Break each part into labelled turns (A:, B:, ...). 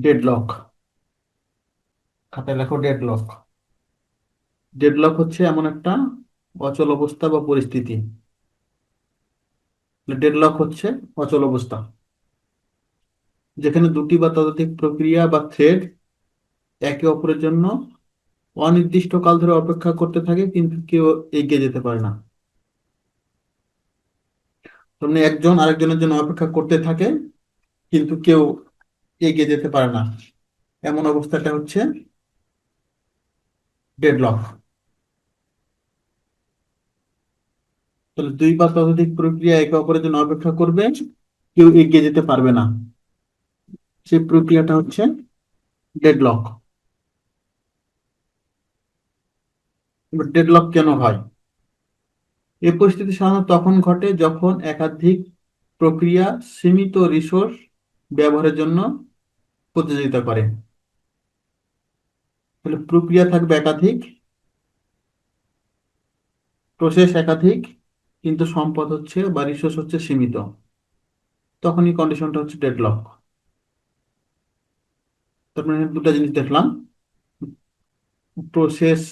A: Deadlock. খাতায় লেখো deadlock. Deadlock হচ্ছে এমন একটা অচল অবস্থা বা পরিস্থিতি। ডেডলক হচ্ছে অচল অবস্থা। যেখানে দুটি বা ততোধিক প্রক্রিয়া বা থ্রেড একে অপরের জন্য অনির্দিষ্ট কাল ধরে অপেক্ষা করতে থাকে কিন্তু কেউ এগিয়ে যেতে পারে না। একজন আরেকজনের জন্য অপেক্ষা করতে থাকে কিন্তু কেউ এগিয়ে যেতে পারে না। এমন অবস্থাটা হচ্ছে ডেডলক তাহলে দুই বা ততোধিক প্রক্রিয়া একে অপরের জন্য অপেক্ষা করবে, কেউ এগিয়ে যেতে পারবে না। সেই প্রক্রিয়াটা হচ্ছে ডেডলক ডেডলক কেন হয়? এই পরিস্থিতি সাধারণত তখন ঘটে যখন একাধিক প্রক্রিয়া সীমিত রিসোর্স ব্যবহারের জন্য প্রতিযোগিতা করে। তাহলে প্রক্রিয়া থাকবে একাধিক প্রসেস একাধিক, কিন্তু সম্পদ হচ্ছে বা রিসোর্স হচ্ছে সীমিত। তখনই কন্ডিশনটা হচ্ছে ডেডলক তারপরে দুটা জিনিস দেখলাম। প্রসেস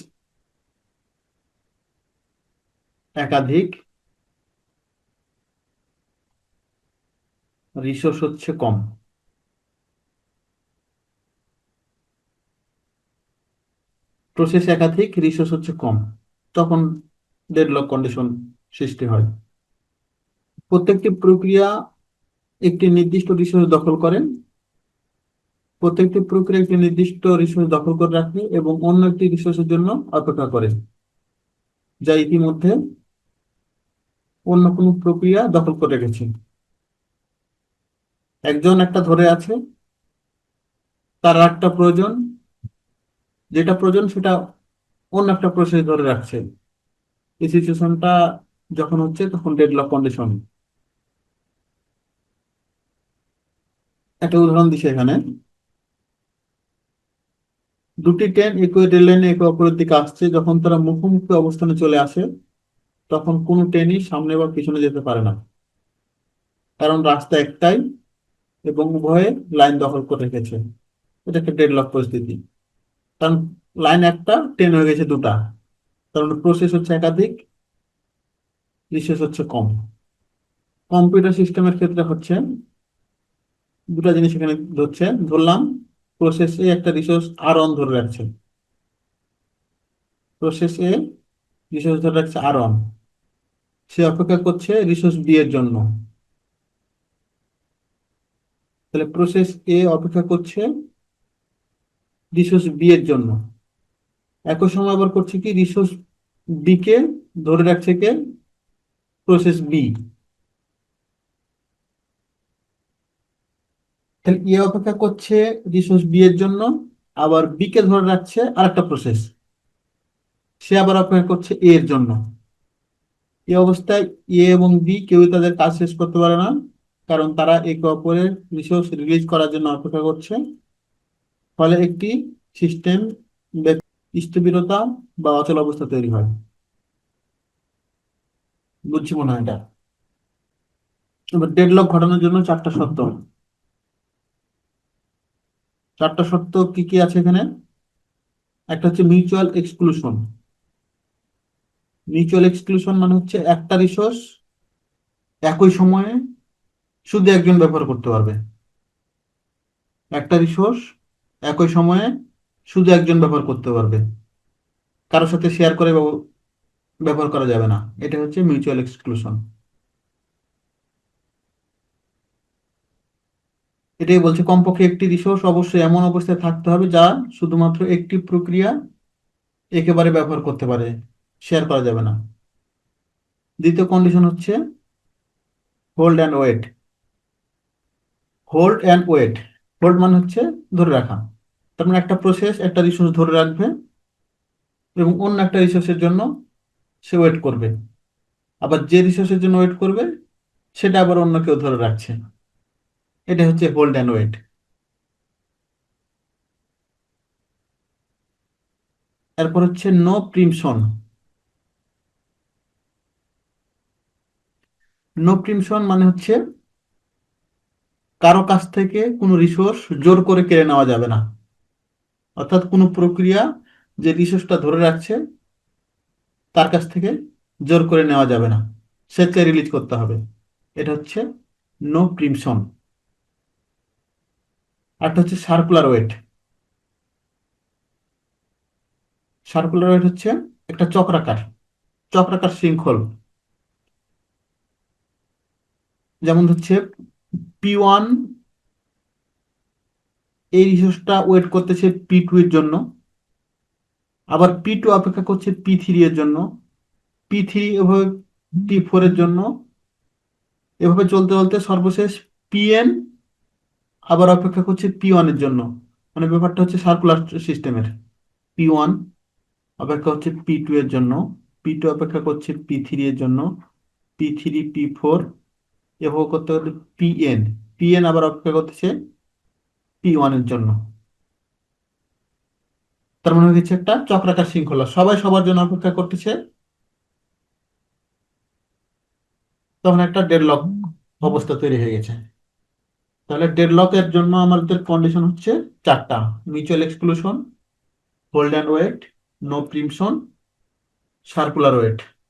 A: একাধিক রিসোর্স হচ্ছে কম। প্রসেস একাধিক রিসোর্স হচ্ছে কম, তখন ডেডলক কন্ডিশন সৃষ্টি হয়। প্রত্যেকটি প্রক্রিয়া একটি নির্দিষ্ট রিসোর্স দখল করেন, প্রত্যেকটি প্রক্রিয়া একটি নির্দিষ্ট রিসোর্স দখল করে রাখে এবং অন্য একটি রিসোর্সের জন্য অপেক্ষা করে, যা ইতিমধ্যে অন্য কোনো প্রক্রিয়া দখল করে রেখেছে। একজন একটা ধরে আছে, তার একটা প্রয়োজন যেটা প্রয়োজন সেটা অন্য একটা প্রসেস ধরে রাখছে। এই সিচুয়েশনটা যখন হচ্ছে তখন ডেডলক কন্ডিশন একটা উদাহরণ দিছি এখানে। দুটি ট্রেন একই রেল লাইনে একে অপরের দিকে আসছে, যখন তারা মুখোমুখি অবস্থানে চলে আসে, তখন কোনো ট্রেনই সামনে বা পিছনে যেতে পারে না। কারণ রাস্তা একটাই এবং উভয়ে লাইন দখল করে রেখেছে। এটা একটা ডেডলক পরিস্থিতি। কারণ লাইন একটা টেন হয়ে গেছে দুটা। কারণ প্রসেস হচ্ছে একাধিক রিসোর্স হচ্ছে কম। কম্পিউটার সিস্টেমের ক্ষেত্রে হচ্ছে দুটা জিনিস এখানে ধরছে ধরলাম প্রসেস এ একটা রিসোর্স আর অন ধরে রাখছে প্রসেস এ রিসোর্স ধরে রাখছে আর অন সে অপেক্ষা করছে রিসোর্স বি এর জন্য। তাহলে প্রসেস এ অপেক্ষা করছে রিসোর্স বি এর জন্য। একই সময় আবার করছে কি? রিসোর্স বি কে ধরে রাখছে কে? প্রসেস বি তাহলে এ অপেক্ষা করছে রিসোর্স বি এর জন্য, আবার বি কে ধরে রাখছে আরেকটা প্রসেস সে আবার অপেক্ষা করছে এ এর জন্য। এই অবস্থায় এ এবং বি কেউই তাদের কাজ শেষ করতে পারে না, কারণ তারা একে অপরের রিসোর্স রিলিজ করার জন্য অপেক্ষা করছে। ফলে একটি সিস্টেম স্থবিরতা বা অচল অবস্থা তৈরি হয়। বুঝছি মনে হয় এটা। এবার ডেডলক ঘটানোর জন্য চারটা শর্ত। চারটা শর্ত কি কি আছে এখানে? একটা হচ্ছে মিউচুয়াল এক্সক্লুশন মিউচুয়াল এক্সক্লুশন মানে হচ্ছে একটা রিসোর্স একই সময়ে শুধু একজন ব্যবহার করতে পারবে। একটা রিসোর্স একই সময়ে শুধু একজন ব্যবহার করতে পারবে। কারোর সাথে শেয়ার করে ব্যবহার করা যাবে না। এটা হচ্ছে মিউচুয়াল এক্সক্লুশন এটাই বলছে, কমপক্ষে একটি রিসোর্স অবশ্যই এমন অবস্থায় থাকতে হবে যা শুধুমাত্র একটি প্রক্রিয়া একেবারে ব্যবহার করতে পারে শেয়ার করা যাবে না। দ্বিতীয় কন্ডিশন হচ্ছে hold and wait hold and wait hold মানে হচ্ছে ধরে রাখা। তার একটা প্রসেস একটা রিসোর্স ধরে রাখবে এবং অন্য একটা রিসোর্সের জন্য সে ওয়েট করবে। আবার যে রিসোর্সের জন্য ওয়েট করবে, সেটা আবার অন্য কেউ ধরে রাখছে। এটা হচ্ছে হোল্ড অ্যান্ড ওয়েট তারপর হচ্ছে নো প্রিমশন নো প্রিমশন মানে হচ্ছে কারও কাছ থেকে কোনো রিসোর্স জোর করে কেড়ে নেওয়া যাবে না। অর্থাৎ কোনো প্রক্রিয়া যে রিসোর্সটা ধরে রাখছে, তার কাছ থেকে জোর করে নেওয়া যাবে না। স্বেচ্ছায় রিলিজ করতে হবে। এটা হচ্ছে নো প্রিমশন আরটা হচ্ছে সার্কুলার ওয়েট সার্কুলার ওয়েট হচ্ছে একটা চক্রাকার। চক্রাকার শৃঙ্খল। যেমন হচ্ছে পি ওয়ান এই রিসোর্সটা ওয়েট করতেছে পি টু এর জন্য। আবার পি টু অপেক্ষা করছে পি থ্রি এর জন্য। পি থ্রি এভাবে পি ফোর এর জন্য। এভাবে চলতে চলতে সর্বশেষ পিএন আবার অপেক্ষা করছে পি ওয়ানের জন্য। মানে ব্যাপারটা হচ্ছে সার্কুলার সিস্টেমের পি ওয়ান অপেক্ষা হচ্ছে পি টু এর জন্য। পি টু অপেক্ষা করছে পি থ্রি এর জন্য। পি থ্রি পি ফোর এভাবে করতে করতে পিএন পিএন আবার অপেক্ষা করতেছে পি ওয়ানের জন্য। তার মানে হচ্ছে একটা চক্রাকার শৃঙ্খলা। সবাই সবার জন্য অপেক্ষা করতেছে। তখন একটা ডেডলক অবস্থা তৈরি হয়ে গেছে। তাহলে ডেডলকের জন্য আমাদের কন্ডিশন হচ্ছে চারটা। Mutual exclusion hold and wait no preemption circular wait